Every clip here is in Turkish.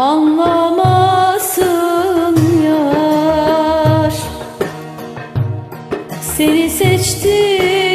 anlamasın yar. Seni seçti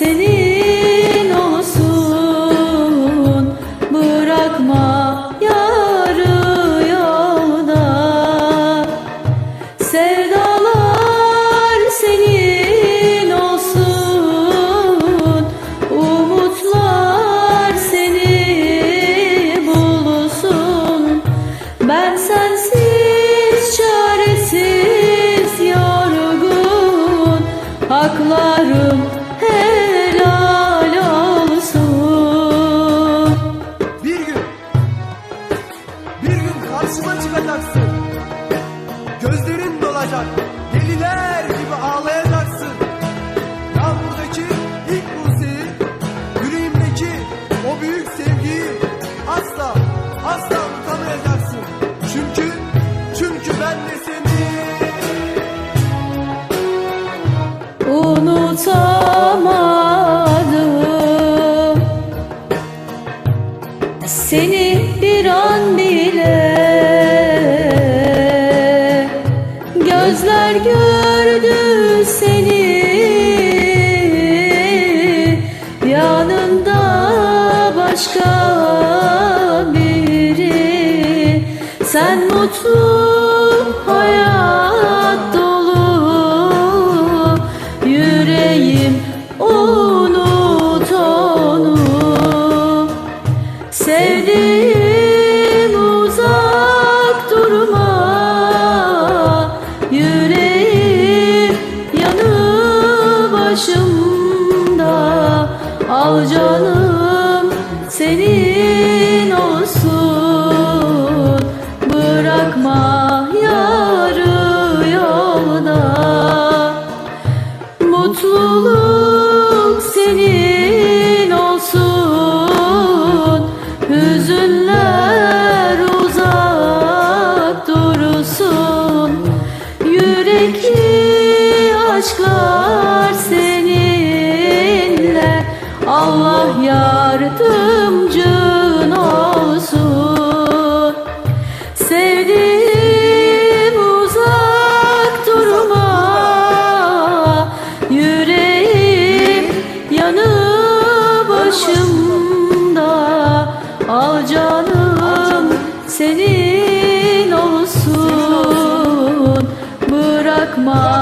senin olsun. Bırakma yarı Dolacak, deliler gibi ağlayacaksın. Yağmurdaki ilk buseyi, yüreğimdeki o büyük sevgiyi asla, asla unutamayacaksın. Çünkü, çünkü ben de seni unutamadım Seni bir an Sen mutlu hayat dolu. Yüreğim unut onu. Sevdiğim uzak durma. Yüreğim yanı başımda. Al canım senin olsun aşklar seninle. Allah yardımcın olsun. Sevdiğim uzak durma. Yüreğim yanı başımda. Al canım senin olsun. Bırakma